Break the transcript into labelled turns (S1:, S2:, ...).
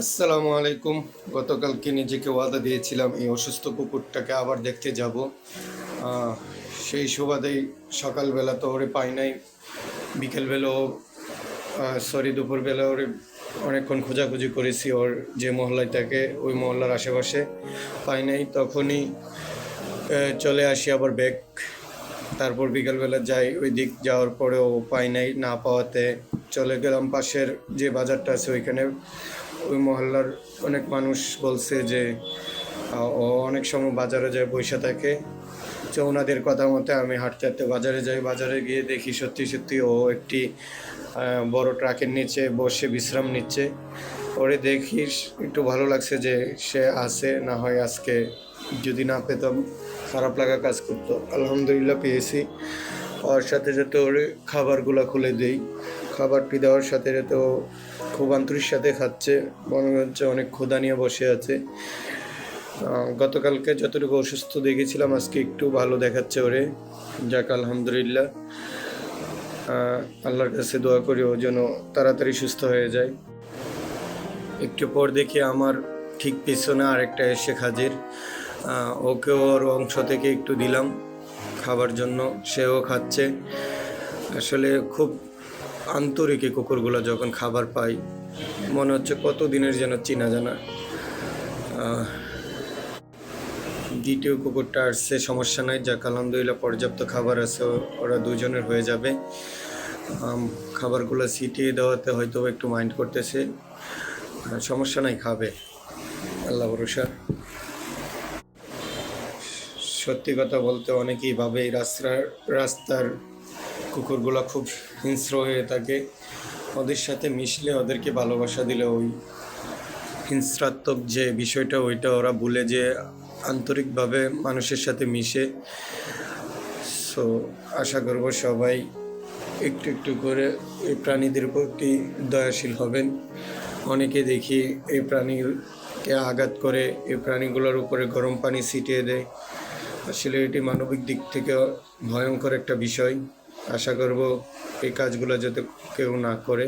S1: আসসালামু আলাইকুম। গতকালকে নিজেকে ওয়াদা দিয়েছিলাম এই অসুস্থ কুকুরটাকে আবার দেখতে যাব। সেই সুবাদেই সকালবেলা তো ওরে পাই নাই। বিকেলবেলাও সরি দুপুরবেলা ওরে অনেকক্ষণ খোঁজাখুঁজি করেছি ওর যে মহল্লায় থাকে ওই মহল্লার আশেপাশে পাই নাই। তখনই চলে আসি আবার ব্যাগ তারপর বিকালবেলা যাই ওই দিক, যাওয়ার পরেও পাই নাই না পাওয়াতে। চলে গেলাম পাশের যে বাজারটা আছে ওইখানে। ওই মহল্লার অনেক মানুষ বলছে যে ও অনেক সময় বাজারে যায় বসে থাকে। তো ওনাদের কথা মতে আমি হাঁটতে হাঁটতে বাজারে যাই। বাজারে গিয়ে দেখি সত্যি সত্যি ও একটি বড় ট্রাকের নিচে বসে বিশ্রাম নিচ্ছে। ওরে দেখি একটু ভালো লাগছে যে সে আসে না হয় আজকে যদি না পেতাম, খারাপ লাগা কাজ করতো। আলহামদুলিল্লাহ পেয়েছি। ওর সাথে সাথে ওর খাবারগুলো খুলে দেই। খাবারটি দেওয়ার সাথে সাথে ও খুব আন্তরিক সাথে খাচ্ছে। মনে হচ্ছে অনেক ক্ষুধা নিয়ে বসে আছে। গতকালকে যতটুকু অসুস্থ দেখেছিলাম আজকে একটু ভালো দেখাচ্ছে ওরে। যাক আলহামদুলিল্লাহ। আল্লাহর কাছে দোয়া করি ও যেন তাড়াতাড়ি সুস্থ হয়ে যায়। একটু পর দেখি আমার ঠিক পিছনে আরেকটা এসে আহ, ওকে ওর অংশ থেকে একটু দিলাম। খাবার জন্য সেও খাচ্ছে। আসলে খুব আন্তরিক এই কুকুরগুলো যখন খাবার পাই, মনে হচ্ছে কত দিনের যেন চিনা জানা। দ্বিতীয় কুকুরটা আসছে সমস্যা নাই, যাক, আলহামদুলিল্লাহ পর্যাপ্ত খাবার আছে, ওরা দুজনের হয়ে যাবে। খাবারগুলো ছিটিয়ে দেওয়াতে হয়তো একটু মাইন্ড করতেছে। সমস্যা নাই, খাবে। আল্লাহ ভরসা। সত্যি কথা বলতে অনেকেই ভাবে এই রাস্তার রাস্তার কুকুরগুলো খুব হিংস্র হয়ে থাকে। ওদের সাথে মিশলে ওদেরকে ভালোবাসা দিলে ওই হিংস্রাত্মক যে বিষয়টা, ওইটা ওরা ভুলে যে আন্তরিকভাবে মানুষের সাথে মিশে। সো আশা করব সবাই একটু একটু করে এই প্রাণীদের প্রতি দয়াশীল হবেন। অনেকে দেখি এই প্রাণীকে আঘাত করে, এই প্রাণীগুলোর উপরে গরম পানি ছিটিয়ে দেয়। আসলে এটি মানবিক দিক থেকে ভয়ঙ্কর একটা বিষয়। আশা করব এই কাজগুলো যাতে কেউ না করে।